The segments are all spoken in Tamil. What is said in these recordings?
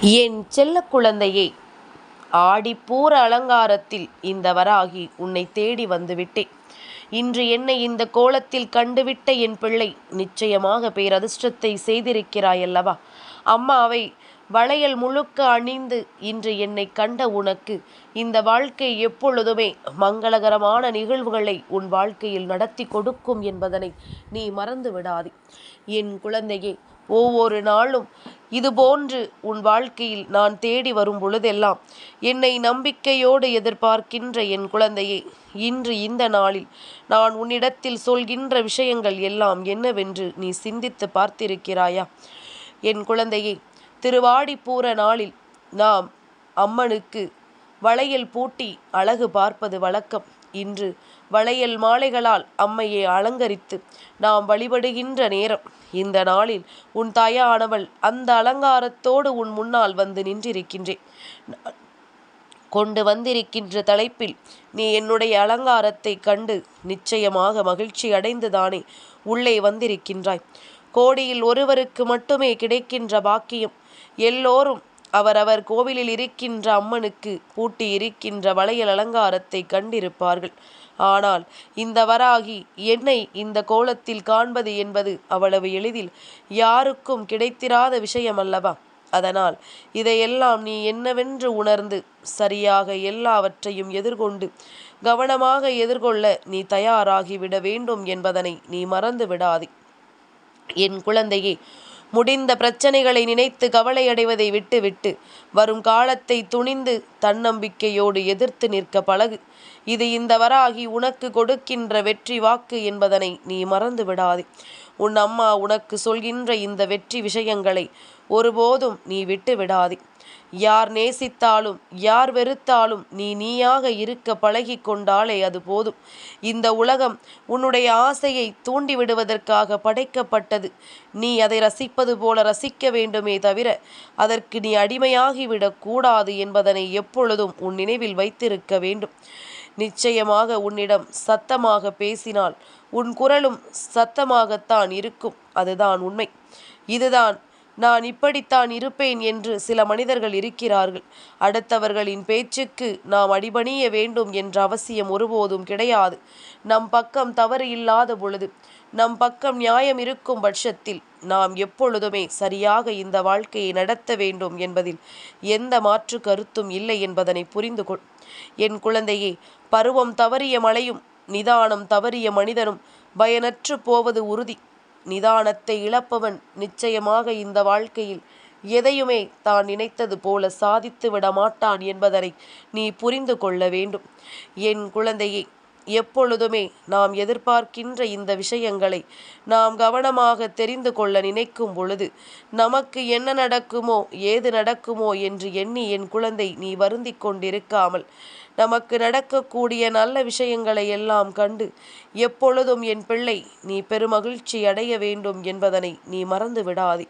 என் செல்ல குழந்தையே ஆடிப்பூர அலங்காரத்தில் இந்த வராகி உன்னை தேடி வந்துவிட்டேன் இன்று என்னை இந்த கோலத்தில் கண்டுவிட்ட என் பிள்ளை நிச்சயமாக பேரதிர்ஷ்டத்தை செய்திருக்கிறாயல்லவா? அம்மாவை வளையல் முழுக்க அணிந்து இன்று என்னை கண்ட உனக்கு இந்த வாழ்க்கை எப்பொழுதுமே மங்களகரமான நிகழ்வுகளை உன் வாழ்க்கையில் நடத்தி கொடுக்கும் என்பதனை நீ மறந்து விடாதே என் குழந்தையே ஒவ்வொரு நாளும் இதுபோன்று உன் வாழ்க்கையில் நான் தேடி வரும் பொழுதெல்லாம் என்னை நம்பிக்கையோடு எதிர்பார்க்கின்ற என் குழந்தையே இன்று இந்த நாளில் நான் உன்னிடத்தில் சொல்கின்ற விஷயங்கள் எல்லாம் என்னவென்று நீ சிந்தித்து பார்த்திருக்கிறாயா? என் குழந்தையே திருவாடிப்பூர நாளில் நாம் அம்மனுக்கு வளையல் பூட்டி அழகு பார்ப்பது வழக்கம். இன்று வளையல் மாலைகளால் அம்மையை அலங்கரித்து நாம் வழிபடுகின்ற நேரம். இந்த நாளில் உன் தாயானவள் அந்த அலங்காரத்தோடு உன் முன்னால் வந்து நின்றிருக்கின்றேன் கொண்டு வந்திருக்கின்ற தலைப்பில் நீ என்னுடைய அலங்காரத்தை கண்டு நிச்சயமாக மகிழ்ச்சி அடைந்துதானே உள்ளே வந்திருக்கின்றாய். கோடியில் ஒருவருக்கு மட்டுமே கிடைக்கின்ற பாக்கியம் எல்லோரும் அவரவர் கோவிலில் இருக்கின்ற அம்மனுக்கு பூட்டி இருக்கின்ற வளையல் அலங்காரத்தை கண்டிருப்பார்கள். ஆனால் இந்த வராகி என்னை இந்த கோலத்தில் காண்பது என்பது அவ்வளவு எளிதில் யாருக்கும் கிடைத்திராத விஷயம் அல்லவா அதனால் இதையெல்லாம் நீ என்னவென்று உணர்ந்து சரியாக எல்லாவற்றையும் எதிர்கொண்டு கவனமாக எதிர்கொள்ள நீ தயாராகிவிட வேண்டும் என்பதனை நீ மறந்து விடாதே என் குழந்தையே முடிந்த பிரச்சனைகளை நினைத்து கவலையடைவதை விட்டுவிட்டு வரும் காலத்தை துணிந்து தன்னம்பிக்கையோடு எதிர்த்து நிற்க பழகு. இது இந்த வராகி உனக்கு கொடுக்கின்ற வெற்றி வாக்கு என்பதனை நீ மறந்து விடாதே. உன் அம்மா உனக்கு சொல்கின்ற இந்த வெற்றி விஷயங்களை ஒருபோதும் நீ விட்டு விடாதே. யார் நேசித்தாலும் யார் வெறுத்தாலும் நீ நீயாக இருக்க பழகி கொண்டாலே அது போதும். இந்த உலகம் உன்னுடைய ஆசையை தூண்டிவிடுவதற்காக படைக்கப்பட்டது. நீ அதை ரசிப்பது போல ரசிக்க வேண்டுமே தவிர அதற்கு நீ அடிமையாகிவிடக் கூடாது என்பதனை எப்பொழுதும் உன் நினைவில் வைத்திருக்க வேண்டும். நிச்சயமாக உன்னிடம் சத்தமாக பேசினால் உன் குரலும் சத்தமாகத்தான் இருக்கும். அதுதான் உண்மை. இதுதான் நான் இப்படித்தான் இருப்பேன் என்று சில மனிதர்கள் இருக்கிறார்கள். அடுத்தவர்களின் பேச்சுக்கு நாம் அடிபணிய வேண்டும் என்ற அவசியம் ஒருபோதும் கிடையாது. நம் பக்கம் தவறு இல்லாத பொழுது நம் பக்கம் நியாயம் இருக்கும் பட்சத்தில் நாம் எப்பொழுதுமே சரியாக இந்த வாழ்க்கையை நடத்த வேண்டும் என்பதில் எந்த மாற்று கருத்தும் இல்லை என்பதனை புரிந்து கொள். என் குழந்தையே பருவம் தவறிய மழையும் நிதானம் தவறிய மனிதனும் பயனற்று போவது உறுதி. நிதானத்தை இழப்பவன் நிச்சயமாக இந்த வாழ்க்கையில் எதையுமே தான் நினைத்தது போல சாதித்து விட மாட்டான் என்பதனை நீ புரிந்து கொள்ள வேண்டும். என் குழந்தையே எப்பொழுதுமே நாம் எதிர்பார்க்கின்ற இந்த விஷயங்களை நாம் கவனமாக தெரிந்து கொள்ள நினைக்கும் பொழுது நமக்கு என்ன நடக்குமோ ஏது நடக்குமோ என்று எண்ணி என் குழந்தை நீ வருந்தி கொண்டிருக்காமல் நமக்கு நடக்கக்கூடிய நல்ல விஷயங்களை எல்லாம் கண்டு எப்பொழுதும் என் பிள்ளை நீ பெருமகிழ்ச்சி அடைய வேண்டும் என்பதனை நீ மறந்து விடாதே.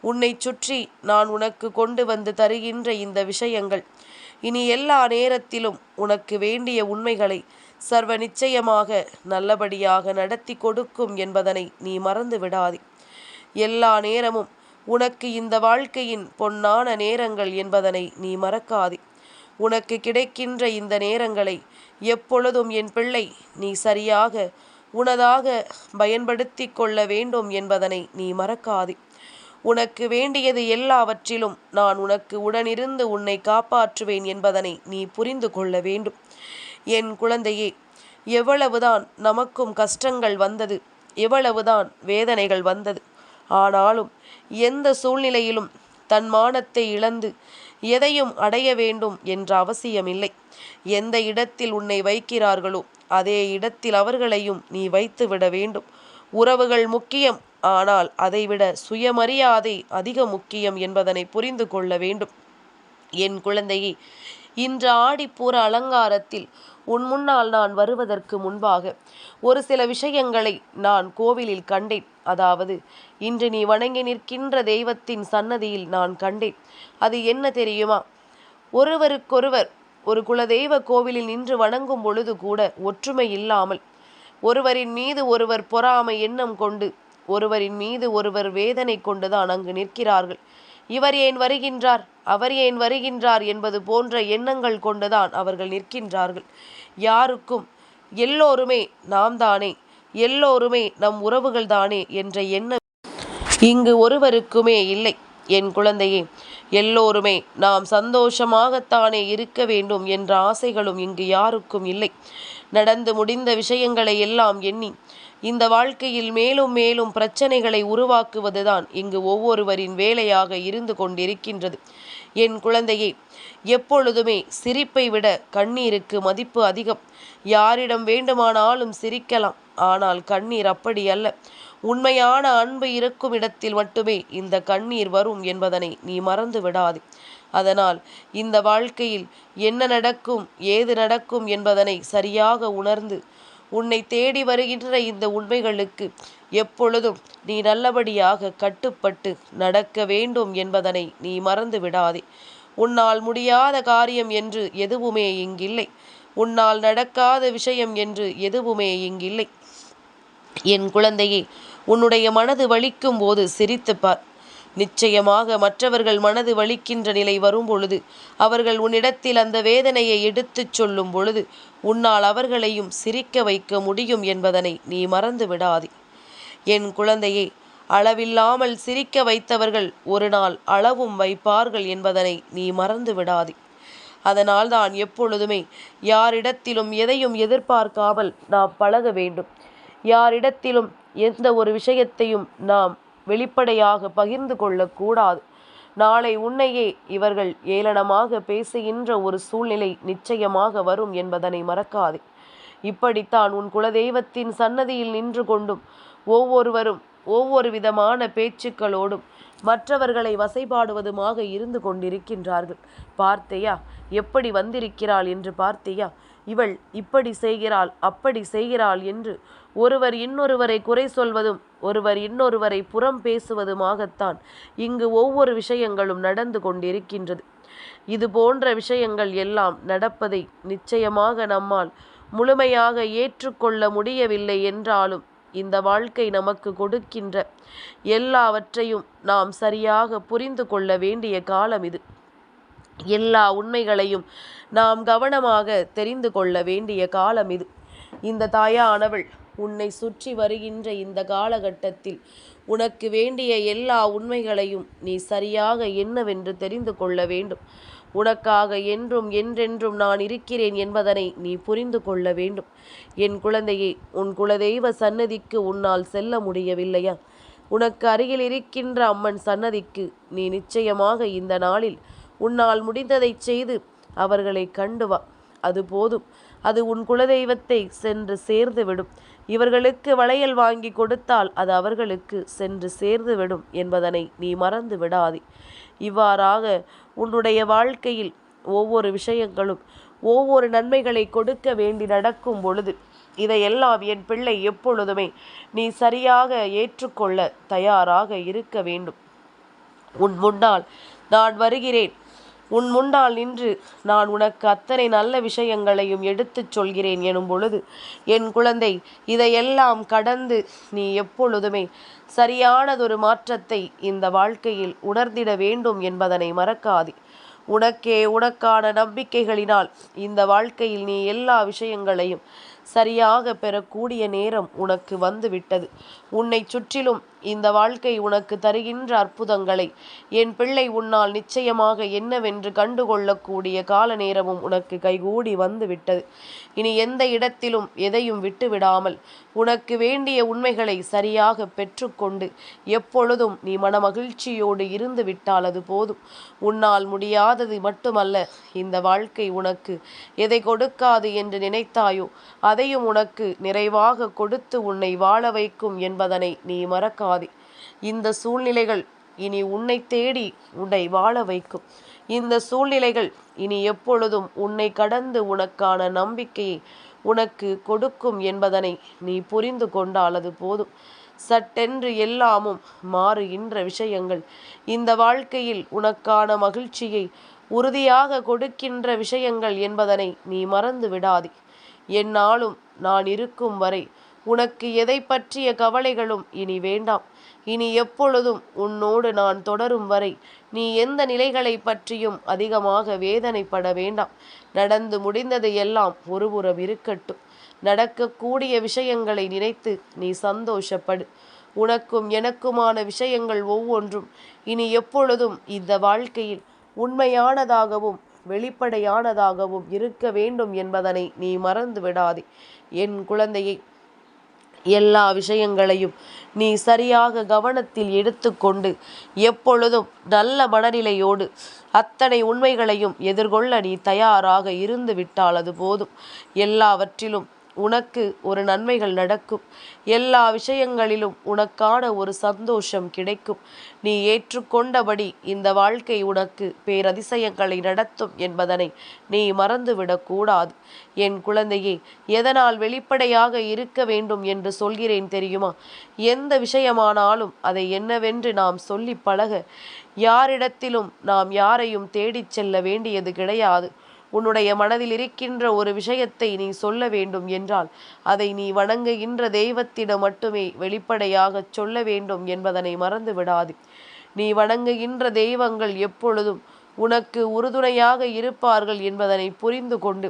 உன்னை சுற்றி நான் உனக்கு கொண்டு வந்து தருகின்ற இந்த விஷயங்கள் இனி எல்லா நேரத்திலும் உனக்கு வேண்டிய உண்மைகளை சர்வ நிச்சயமாக நல்லபடியாக நடத்தி கொடுக்கும் என்பதனை நீ மறந்து விடாதே. எல்லா நேரமும் உனக்கு இந்த வாழ்க்கையின் பொன்னான நேரங்கள் என்பதனை நீ மறக்காதே. உனக்கு கிடைக்கின்ற இந்த நேரங்களை எப்பொழுதும் என் பிள்ளை நீ சரியாக உனதாக பயன்படுத்தி கொள்ள வேண்டும் என்பதனை நீ மறக்காதே. உனக்கு வேண்டியது எல்லாவற்றிலும் நான் உனக்கு உடனிருந்து உன்னை காப்பாற்றுவேன் என்பதனை நீ புரிந்து கொள்ள வேண்டும். என் குழந்தையே எவ்வளவுதான் நமக்கும் கஷ்டங்கள் வந்தது எவ்வளவுதான் வேதனைகள் வந்தது ஆனாலும் எந்த சூழ்நிலையிலும் தன் மானத்தை இழந்து எதையும் அடைய வேண்டும் என்ற அவசியமில்லை. எந்த இடத்தில் உன்னை வைக்கிறார்களோ அதே இடத்தில் அவர்களையும் நீ வைத்து விட வேண்டும். உறவுகள் முக்கியம் ஆனால் அதைவிட சுயமரியாதை அதிக முக்கியம் என்பதனை புரிந்து கொள்ள வேண்டும். என் குழந்தையே இன்று ஆடிப்பூர அலங்காரத்தில் உன் முன்னால் நான் வருவதற்கு முன்பாக ஒரு சில விஷயங்களை நான் கோவிலில் கண்டேன். அதாவது இன்று நீ வணங்கி நிற்கின்ற தெய்வத்தின் சன்னதியில் நான் கண்டேன். அது என்ன தெரியுமா? ஒருவருக்கொருவர் ஒரு குலதெய்வ கோவிலில் நின்று வணங்கும் பொழுது கூட ஒற்றுமை இல்லாமல் ஒருவரின் மீது ஒருவர் பொறாமை எண்ணம் கொண்டு ஒருவரின் மீது ஒருவர் வேதனை கொண்டுதான் அங்கு நிற்கிறார்கள். இவர் ஏன் வருகின்றார்? அவர் ஏன் வருகின்றார் என்பது போன்ற எண்ணங்கள் கொண்டுதான் அவர்கள் நிற்கின்றார்கள். யாருக்கும் எல்லோருமே நாம் தானே எல்லோருமே நம் உறவுகள் தானே என்ற எண்ணம் இங்கு ஒருவருக்குமே இல்லை என் குழந்தையே. எல்லோருமே நாம் சந்தோஷமாகத்தானே இருக்க வேண்டும் என்ற ஆசைகளும் இங்கு யாருக்கும் இல்லை. நடந்து முடிந்த விஷயங்களை எல்லாம் எண்ணி இந்த வாழ்க்கையில் மேலும் மேலும் பிரச்சனைகளை உருவாக்குவதுதான் இங்கு ஒவ்வொருவரின் வேலையாக இருந்து கொண்டிருக்கின்றது. என் குழந்தையே எப்பொழுதுமே சிரிப்பை விட கண்ணீருக்கு மதிப்பு அதிகம். யாரிடம் வேண்டுமானாலும் சிரிக்கலாம் ஆனால் கண்ணீர் அப்படி அல்ல. உண்மையான அன்பு இருக்கும் இடத்தில் மட்டுமே இந்த கண்ணீர் வரும் என்பதனை நீ மறந்து விடாதே. அதனால் இந்த வாழ்க்கையில் என்ன நடக்கும் ஏது நடக்கும் என்பதனை சரியாக உணர்ந்து உன்னை தேடி வருகின்ற இந்த உண்மைகளுக்கு எப்பொழுதும் நீ நல்லபடியாக கட்டுப்பட்டு நடக்க வேண்டும் என்பதனை நீ மறந்து விடாதே. உன்னால் முடியாத காரியம் என்று எதுவுமே இங்கில்லை. உன்னால் நடக்காத விஷயம் என்று எதுவுமே இங்கில்லை. என் குழந்தையே உன்னுடைய மனது வலிக்கும் போது சிரித்துப்பார். நிச்சயமாக மற்றவர்கள் மனது வலிக்கின்ற நிலை வரும் பொழுது அவர்கள் உன்னிடத்தில் அந்த வேதனையை எடுத்துச் சொல்லும் பொழுது உன்னால் அவர்களையும் சிரிக்க வைக்க முடியும் என்பதனை நீ மறந்து விடாதே. என் குழந்தையே அளவில்லாமல் சிரிக்க வைத்தவர்கள் ஒரு நாள் அளவும் வைப்பார்கள் என்பதனை நீ மறந்து விடாதே. அதனால்தான் எப்பொழுதுமே யாரிடத்திலும் எதையும் எதிர்பார்க்காமல் நாம் பழக வேண்டும். யாரிடத்திலும் எந்த ஒரு விஷயத்தையும் நாம் வெளிப்படையாக பகிர்ந்து கொள்ளக்கூடாது. நாளை உன்னையே இவர்கள் ஏளனமாக பேசுகின்ற ஒரு சூழ்நிலை நிச்சயமாக வரும் என்பதனை மறக்காதே. இப்படித்தான் உன் குலதெய்வத்தின் சன்னதியில் நின்று கொண்டும் ஒவ்வொருவரும் ஒவ்வொரு விதமான பேச்சுக்களோடும் மற்றவர்களை வசைபாடுவதுமாக இருந்து கொண்டிருக்கின்றார்கள். பார்த்தையா எப்படி வந்திருக்கிறாள் என்று பார்த்தையா இவள் இப்படி செய்கிறாள் அப்படி செய்கிறாள் என்று ஒருவர் இன்னொருவரை குறை சொல்வதும் ஒருவர் இன்னொருவரை புறம் பேசுவதுமாகத்தான் இங்கு ஒவ்வொரு விஷயங்களும் நடந்து கொண்டிருக்கின்றது. இது போன்ற விஷயங்கள் எல்லாம் நடப்பதை நிச்சயமாக நம்மால் முழுமையாக ஏற்றுக்கொள்ள முடியவில்லை என்றாலும் இந்த வாழ்க்கை நமக்கு கொடுக்கின்ற எல்லாவற்றையும் நாம் சரியாக புரிந்து கொள்ள வேண்டிய காலம் இது. எல்லா உண்மைகளையும் நாம் கவனமாக தெரிந்து கொள்ள வேண்டிய காலம் இது. இந்த தாயானவள் உன்னை சுற்றி வருகின்ற இந்த காலகட்டத்தில் உனக்கு வேண்டிய எல்லா உண்மைகளையும் நீ சரியாக என்னவென்று தெரிந்து கொள்ள வேண்டும். உனக்காக என்றும் என்றென்றும் நான் இருக்கிறேன் என்பதனை நீ புரிந்து கொள்ள வேண்டும். என் குழந்தையே உன் குலதெய்வ சன்னதிக்கு உன்னால் செல்ல முடியவில்லையா? உனக்கு அருகில் இருக்கின்ற அம்மன் சன்னதிக்கு நீ நிச்சயமாக இந்த நாளில் உன்னால் முடிந்ததை செய்து அவர்களை கண்டு வா. அது போதும். அது உன் குலதெய்வத்தை சென்று சேர்ந்து விடும். இவர்களுக்கு வளையல் வாங்கி கொடுத்தால் அது அவர்களுக்கு சென்று சேர்ந்து விடும் என்பதனை நீ மறந்து விடாதே. இவ்வாறாக உன்னுடைய வாழ்க்கையில் ஒவ்வொரு விஷயங்களும் ஒவ்வொரு நன்மைகளை கொடுக்க வேண்டி நடக்கும் பொழுது இதையெல்லாம் என் பிள்ளை எப்பொழுதுமே நீ சரியாக ஏற்றுக்கொள்ள தயாராக இருக்க வேண்டும். உன் முன்னால் நான் வருகிறேன். உன் முன்னால் நின்று நான் உனக்கு அத்தனை நல்ல விஷயங்களையும் எடுத்துச் சொல்கிறேன் எனும் பொழுது என் குழந்தை இதையெல்லாம் கடந்து நீ எப்பொழுதுமே சரியானதொரு மாற்றத்தை இந்த வாழ்க்கையில் உணர்ந்திட வேண்டும் என்பதனை மறக்காதே. உனக்கே உனக்கான நம்பிக்கைகளினால் இந்த வாழ்க்கையில் நீ எல்லா விஷயங்களையும் சரியாக பெறக்கூடிய நேரம் உனக்கு வந்துவிட்டது. உன்னை சுற்றிலும் இந்த வாழ்க்கை உனக்கு தருகின்ற அற்புதங்களை என் பிள்ளை உன்னால் நிச்சயமாக என்னவென்று கண்டுகொள்ளக்கூடிய கால நேரமும் உனக்கு கைகூடி வந்துவிட்டது. இனி எந்த இடத்திலும் எதையும் விட்டுவிடாமல் உனக்கு வேண்டிய உண்மைகளை சரியாக பெற்றுக்கொண்டு எப்பொழுதும் நீ மனமகிழ்ச்சியோடு இருந்து விட்டால் அது போதும். உன்னால் முடியாதது மட்டுமல்ல இந்த வாழ்க்கை உனக்கு எதை கொடுக்காது என்று நினைத்தாயோ அது அதையும் உனக்கு நிறைவாக கொடுத்து உன்னை வாழ வைக்கும் என்பதனை நீ மறக்காதே. இந்த சூழ்நிலைகள் இனி உன்னை தேடி உன்னை வாழ வைக்கும். இந்த சூழ்நிலைகள் இனி எப்பொழுதும் உன்னை கடந்து உனக்கான நம்பிக்கையை உனக்கு கொடுக்கும் என்பதனை நீ புரிந்து கொண்டால் அது போதும். சட்டென்று எல்லாமும் மாறுகின்ற விஷயங்கள். இந்த வாழ்க்கையில் உனக்கான மகிழ்ச்சியை உறுதியாக கொடுக்கின்ற விஷயங்கள் என்பதனை நீ மறந்து விடாதே. என்னாலும் நான் இருக்கும் வரை உனக்கு எதை பற்றிய கவலைகளும் இனி வேண்டாம். இனி எப்பொழுதும் உன்னோடு நான் தொடரும் வரை நீ எந்த நிலைகளை பற்றியும் அதிகமாக வேதனைப்பட வேண்டாம். நடந்து முடிந்தது எல்லாம் ஒருபுறம் இருக்கட்டும். நடக்கக்கூடிய விஷயங்களை நினைத்து நீ சந்தோஷப்படு. உனக்கும் எனக்குமான விஷயங்கள் ஒவ்வொன்றும் இனி எப்பொழுதும் இந்த வாழ்க்கையில் உண்மையானதாகவும் வெளிப்படையானதாகவும் இருக்க வேண்டும் என்பதனை நீ மறந்து விடாதே. என் குழந்தையை எல்லா விஷயங்களையும் நீ சரியாக கவனத்தில் எடுத்துக்கொண்டு எப்பொழுதும் நல்ல மனநிலையோடு அத்தனை உண்மைகளையும் எதிர்கொள்ள நீ தயாராக இருந்து விட்டால் அது போதும். எல்லாவற்றிலும் உனக்கு ஒரு நன்மைகள் நடக்கும். எல்லா விஷயங்களிலும் உனக்கான ஒரு சந்தோஷம் கிடைக்கும். நீ ஏற்றுக்கொண்டபடி இந்த வாழ்க்கை உனக்கு பேரதிசயங்களை நடத்தும் என்பதனை நீ மறந்துவிடக்கூடாது என் குழந்தையே எதனால் வெளிப்படையாக இருக்க வேண்டும் என்று சொல்கிறேன் தெரியுமா? எந்த விஷயமானாலும் அதை என்னவென்று நாம் சொல்லி பழக. யாரிடத்திலும் நாம் யாரையும் தேடிச் செல்ல வேண்டியது கிடையாது. உன்னுடைய மனதில் இருக்கின்ற ஒரு விஷயத்தை நீ சொல்ல வேண்டும் என்றால் அதை நீ வணங்குகின்ற தெய்வத்திடம் மட்டுமே வெளிப்படையாக சொல்ல வேண்டும் என்பதனை மறந்து விடாது நீ வணங்குகின்ற தெய்வங்கள் எப்பொழுதும் உனக்கு உறுதுணையாக இருப்பார்கள் என்பதனை புரிந்து கொண்டு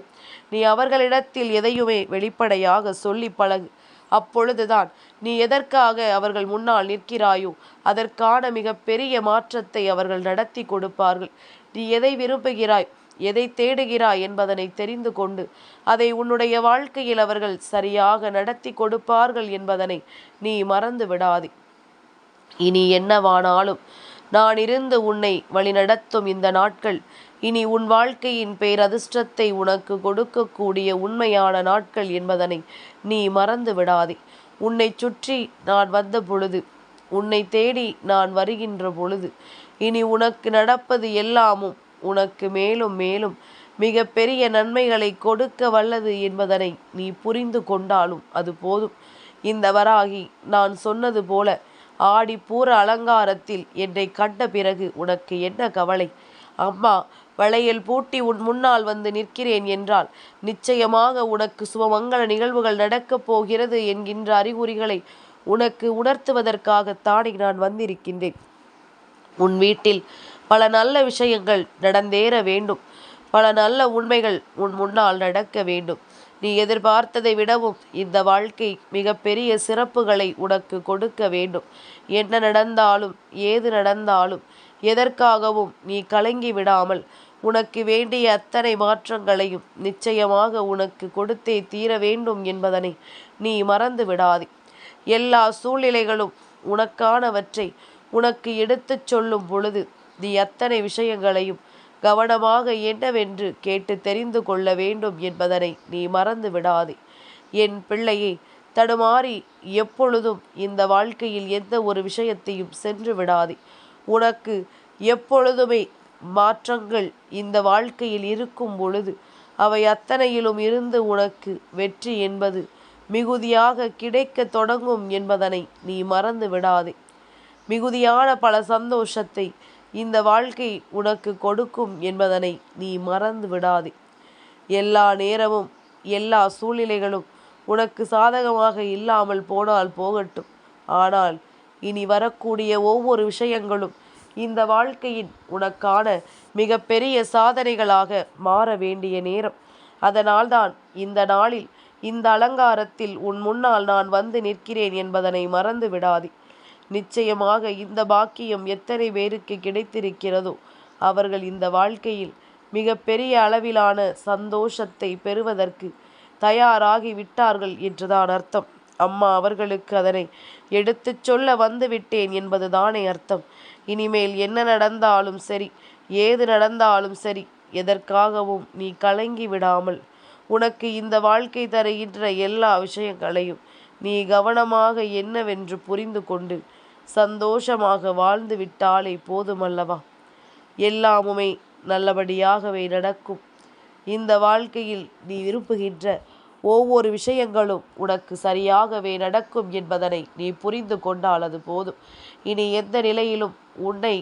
நீ அவர்களிடத்தில் எதையுமே வெளிப்படையாக சொல்லி பழகு. அப்பொழுதுதான் நீ எதற்காக அவர்கள் முன்னால் நிற்கிறாயோ அதற்கான மிக பெரிய மாற்றத்தை அவர்கள் நடத்தி கொடுப்பார்கள். நீ எதை விரும்புகிறாய்? எதை தேடுகிறாய் என்பதனை தெரிந்து கொண்டு அதை உன்னுடைய வாழ்க்கையில் அவர்கள் சரியாக நடத்தி கொடுப்பார்கள் என்பதனை நீ மறந்து விடாதே. இனி என்னவானாலும் நான் இருந்து உன்னை வழிநடத்தும் இந்த நாட்கள் இனி உன் வாழ்க்கையின் பேரதிர்ஷ்டத்தை உனக்கு கொடுக்கக்கூடிய உண்மையான நாட்கள் என்பதனை நீ மறந்து விடாதே. உன்னை சுற்றி நான் வந்த பொழுது உன்னை தேடி நான் வருகின்ற பொழுது இனி உனக்கு நடப்பது எல்லாமும் உனக்கு மேலும் மேலும் மிக பெரிய நன்மைகளை கொடுக்க வல்லது என்பதனை நீ புரிந்து கொண்டாலும் அது போதும். இந்த வராகி நான் சொன்னது போல ஆடி பூர அலங்காரத்தில் என்னை கண்ட பிறகு உனக்கு என்ன கவலை? அம்மா வளையல் பூட்டி உன் முன்னால் வந்து நிற்கிறேன் என்றால் நிச்சயமாக உனக்கு சுபமங்கல நிகழ்வுகள் நடக்கப் போகிறது என்கின்ற அறிகுறிகளை உனக்கு உணர்த்துவதற்காகத்தானே நான் வந்திருக்கின்றேன். உன் வீட்டில் பல நல்ல விஷயங்கள் நடந்தேற வேண்டும். பல நல்ல உண்மைகள் உன் முன்னால் நடக்க வேண்டும். நீ எதிர்பார்த்ததை விடவும் இந்த வாழ்க்கை மிகப்பெரிய சிறப்புகளை உனக்கு கொடுக்க வேண்டும். என்ன நடந்தாலும் ஏது நடந்தாலும் எதற்காகவும் நீ கலங்கி விடாமல் உனக்கு வேண்டிய அத்தனை மாற்றங்களையும் நிச்சயமாக உனக்கு கொடுத்தே தீர வேண்டும் என்பதனை நீ மறந்து விடாதே. எல்லா சூழ்நிலைகளும் உனக்கானவற்றை உனக்கு எடுத்துச் சொல்லும் பொழுது நீ அத்தனை விஷயங்களையும் கவனமாக என்னவென்று கேட்டு தெரிந்து கொள்ள வேண்டும் என்பதனை நீ மறந்து விடாதே. என் பிள்ளையை தடுமாறி எப்பொழுதும் இந்த வாழ்க்கையில் எந்த ஒரு விஷயத்தையும் சென்று விடாதே. உனக்கு எப்பொழுதுமே மாற்றங்கள் இந்த வாழ்க்கையில் இருக்கும் பொழுது அவை அத்தனையிலும் இருந்து உனக்கு வெற்றி என்பது மிகுதியாக கிடைக்க தொடங்கும் என்பதனை நீ மறந்து விடாதே. மிகுதியான பல சந்தோஷத்தை இந்த வாழ்க்கை உனக்கு கொடுக்கும் என்பதனை நீ மறந்து விடாதே. எல்லா நேரமும் எல்லா சூழ்நிலைகளும் உனக்கு சாதகமாக இல்லாமல் போனால் போகட்டும். ஆனால் இனி வரக்கூடிய ஒவ்வொரு விஷயங்களும் இந்த வாழ்க்கையின் உனக்கான மிகப்பெரிய சாதனைகளாக மாற வேண்டிய நேரம். அதனால்தான் இந்த நாளில் இந்த அலங்காரத்தில் உன் முன்னால் நான் வந்து நிற்கிறேன் என்பதனை மறந்து விடாதே. நிச்சயமாக இந்த பாக்கியம் எத்தனை பேருக்கு கிடைத்திருக்கிறதோ அவர்கள் இந்த வாழ்க்கையில் மிக பெரிய அளவிலான சந்தோஷத்தை பெறுவதற்கு தயாராகி விட்டார்கள் என்றுதான் அர்த்தம். அம்மா அவர்களுக்கு அதனை எடுத்துச் சொல்ல வந்துவிட்டேன் என்பதுதானே அர்த்தம். இனிமேல் என்ன நடந்தாலும் சரி ஏது நடந்தாலும் சரி எதற்காகவும் நீ கலங்கி விடாமல் உனக்கு இந்த வாழ்க்கை தருகின்ற எல்லா விஷயங்களையும் நீ கவனமாக என்னவென்று புரிந்து கொண்டு சந்தோஷமாக வாழ்ந்து விட்டாலே போதுமல்லவா? எல்லாமுமே நல்லபடியாகவே நடக்கும். இந்த வாழ்க்கையில் நீ விரும்புகின்ற ஒவ்வொரு விஷயங்களும் உனக்கு சரியாகவே நடக்கும் என்பதனை நீ புரிந்து கொண்டால் அது போதும். இனி எந்த நிலையிலும் உன்னை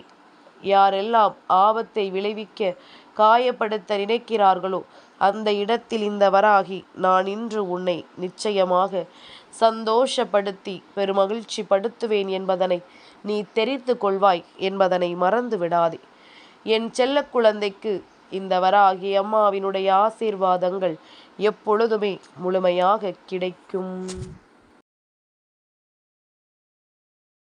யாரெல்லாம் ஆபத்தை விளைவிக்க காயப்படுத்த நினைக்கிறார்களோ அந்த இடத்தில் இந்த வராகி நான் இன்று உன்னை நிச்சயமாக சந்தோஷப்படுத்தி பெருமகிழ்ச்சி படுத்துவேன் என்பதனை நீ தெரிந்து கொள்வாய் என்பதனை மறந்து விடாதே. என் செல்ல குழந்தைக்கு இந்த வராகி அம்மாவினுடைய ஆசீர்வாதங்கள் எப்பொழுதுமே முழுமையாக கிடைக்கும்.